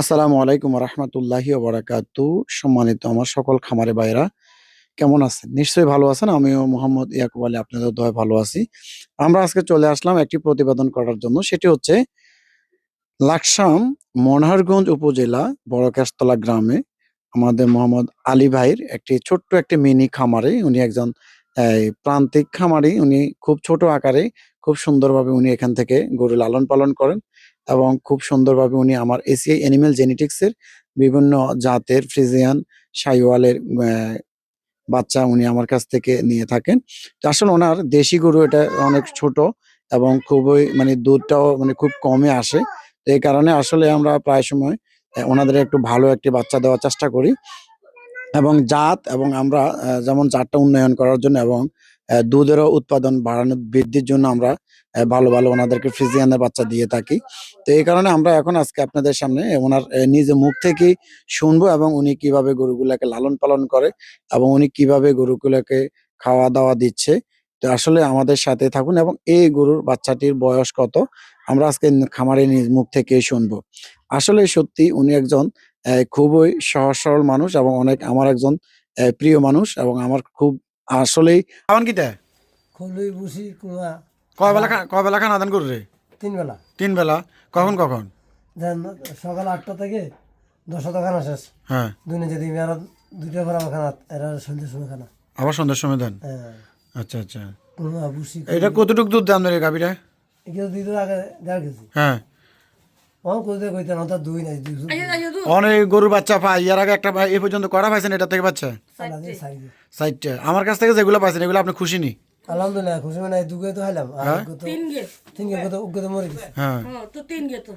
আসসালামু আলাইকুম রহমতুল্লাহি ওবরাকাতু সম্মানিত আমার সকল খামারে ভাইরা কেমন আছেন? নিশ্চয়ই ভালো আছেন। আমিও মোহাম্মদ ইয়াকুব আলী আপনাদের দোয়া ভালো আছি। আমরা আজকে চলে আসলাম একটি প্রতিবেদন করার জন্য। সেটি হচ্ছে লাকসাম মনোহরগঞ্জ উপজেলা বড়কাশতলা গ্রামে আমাদের মোহাম্মদ আলী ভাইয়ের একটি ছোট্ট একটি মিনি খামারে উনি একজন প্রান্তিক খামারি। উনি খুব ছোট আকারে, খুব সুন্দরভাবে উনি এখান থেকে গরু লালন পালন করেন। এবং খুব সুন্দরভাবে উনি আমার এসিআই অ্যানিমেল জেনেটিক্স এর বিভিন্ন জাতের ফ্রিজিয়ান সাইওয়ালের বাচ্চা উনি আমার কাছ থেকে নিয়ে থাকেন। তো আসলে ওনার দেশি গরু এটা অনেক ছোট এবং খুবই মানে দুধটাও মানে খুব কমে আসে। তো এই কারণে আসলে আমরা প্রায় সময় ওনাদের একটু ভালো একটি বাচ্চা দেওয়ার চেষ্টা করি। এবং জাত এবং আমরা যেমন জাতটা উন্নয়ন করার জন্য এবং দুধেরও উৎপাদন বাড়ানো বৃদ্ধির জন্য আমরা ভালো ভালো ওনাদেরকে ফ্রিজিয়ানের বাচ্চা দিয়ে থাকি। তো এই কারণে আমরা এখন আজকে আপনাদের সামনে ওনার নিজে মুখ থেকেই শুনব এবং উনি কীভাবে গরুগুলাকে লালন পালন করে এবং উনি কীভাবে গরুগুলোকে খাওয়া দাওয়া দিচ্ছে। তো আসলে আমাদের সাথে থাকুন এবং এই গরুর বাচ্চাটির বয়স কত, আমরা আজকে খামারে নিজ মুখ থেকে শুনব। আসলে সত্যি উনি একজন খুবই সহজ সরল মানুষ এবং অনেক, আমার একজন প্রিয় মানুষ এবং আমার খুব আসলেই খাওয়ান কিটা খলুই বুসি কুয়া। কয় বেলা কয় বেলা খান আদান করু রে তিন বেলা। তিন বেলা? কখন কখন? দেন সকাল আটটা থেকে দশটা খানা শেষ। হ্যাঁ। দুই যদি মেয়ারা দুইটা করে আমার খানা এরা সন্ধ্যের সময় খানা। আবার সন্ধ্যার সময় দেন? হ্যাঁ। আচ্ছা আচ্ছা। কুয়া বুসি এটা কতটুকু দুধ দাম রে গাবিটা এগুলো দুই দিন আগে দেড় কেজি। হ্যাঁ। অনেক গরুর বাচ্চা পাই এর আগে একটা এ পর্যন্ত করা পাইছেন এটা থেকে বাচ্চা? সাইডটা আমার কাছ থেকে যেগুলো পাইছেন এগুলো আপনি খুশি নি? আলহামদুলিল্লাহ খুশি মানে দুগে তো হাইলাম আর হ্যাঁ? কত তিন গে। তিন গে কত উগে তো মরে গেছে। হ্যাঁ। হ্যাঁ তো তিন গে তো।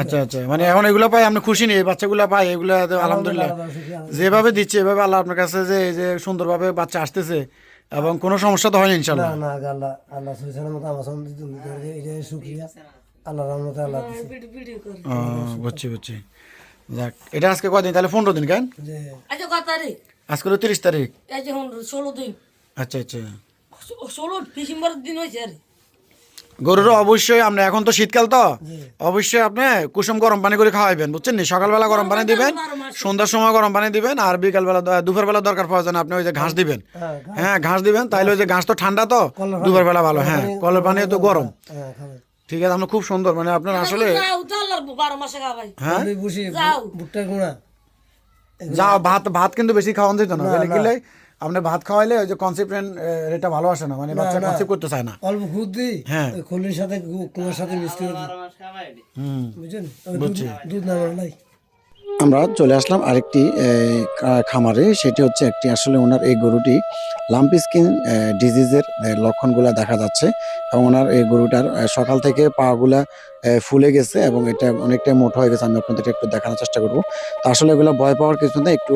আচ্ছা আচ্ছা মানে এখন এগুলো পাই আপনি খুশি নি? এই বাচ্চাগুলো পাই এগুলো আলহামদুলিল্লাহ যেভাবে দিচ্ছে এভাবে আল্লাহ আপনার কাছে যে এই যে সুন্দরভাবে বাচ্চা আসতেছে এবং কোনো সমস্যা তো হয়নি না ইনশাল্লাহ না আল্লাহ আল্লাহ সুইসানের মতো আমার এটা শুক্রিয়া। আল্লাহ রহমতে আল্লাহ ও, বুঝছি বুঝছি। যাক এটা আজকে কয়দিন তাহলে পনেরো দিন কেন? আজকে হলো তিরিশ তারিখ। এই যে হন ষোলো দিন। আচ্ছা আচ্ছা। ষো- ষোলো ডিসেম্বরের দিন হয়েছে আরে। গরুর অবশ্যই আপনি এখন তো শীতকাল তো। অবশ্যই আপনি কুসুম গরম পানি করে খাওয়াইবেন বুঝছেন নি? সকালবেলা গরম পানি দিবেন সন্ধ্যার সময় গরম পানি দিবেন আর বিকালবেলা দুপুর বেলা দরকার পাওয়া যায় না আপনি ওই যে ঘাস দিবেন। হ্যাঁ হ্যাঁ ঘাস দিবেন তাইলে ওই যে ঘাস তো ঠান্ডা তো কলের পানি- দুপুর বেলা ভালো হ্যাঁ কলের পানি তো গরম। হ্যাঁ খাবে ঠিক আছে আপনার খুব সুন্দর মানে আপনার আসলে হ্যাঁ? গুঁড়া। যা ভাত ভাত কিন্তু বেশি খাওয়ান যেত না তাহলে গেলে আপনি ভাত খাওয়াইলে ওই যে কনসেপ্টেন্ট এটা ভালো আসে না মানে বাচ্চা। কনসেপ্ট করতে চায় না। অল্প খুদ দিই হ্যাঁ। খুলির সাথে কুমার সাথে মিক্স করে দিই হুম। বুঝছেন? দুধ না নাই আমরা চলে আসলাম আরেকটি খামারে। সেটি হচ্ছে একটি আসলে ওনার এই গরুটি লাম্পি স্কিন ডিজিজের লক্ষণগুলো দেখা যাচ্ছে এবং ওনার এই গরুটার সকাল থেকে পাগুলা ফুলে গেছে এবং এটা অনেকটা মোটা হয়ে গেছে। আমি আপনাদের একটু দেখানোর চেষ্টা করব। তো আসলে এগুলো ভয় পাওয়ার কিছু না একটু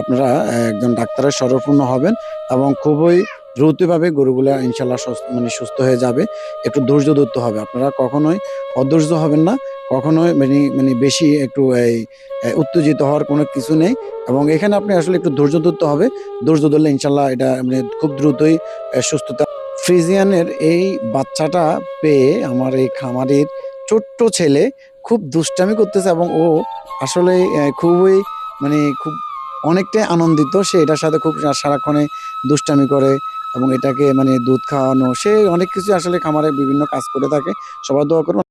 আপনারা একজন ডাক্তারের স্বরপূর্ণ হবেন এবং খুবই দ্রুতভাবে গরুগুলা ইনশাল্লাহ মানে সুস্থ হয়ে যাবে। একটু ধৈর্য ধরতে হবে। আপনারা কখনোই অধৈর্য হবেন না। কখনোই মানে মানে বেশি একটু এই উত্তেজিত হওয়ার কোনো কিছু নেই। এবং এখানে আপনি আসলে একটু ধৈর্য ধরতে হবে। ধৈর্য ধরলে ইনশাল্লাহ এটা মানে খুব দ্রুতই সুস্থতা ফ্রিজিয়ানের এই বাচ্চাটা পেয়ে আমার এই খামারের ছোট্ট ছেলে খুব দুষ্টামি করতেছে এবং ও আসলে খুবই মানে খুব অনেকটাই আনন্দিত। সে এটার সাথে খুব সারাক্ষণে দুষ্টামি করে এবং এটাকে মানে দুধ খাওয়ানো, সে অনেক কিছু আসলে খামারে বিভিন্ন কাজ করে থাকে। সবাই দোয়া করুন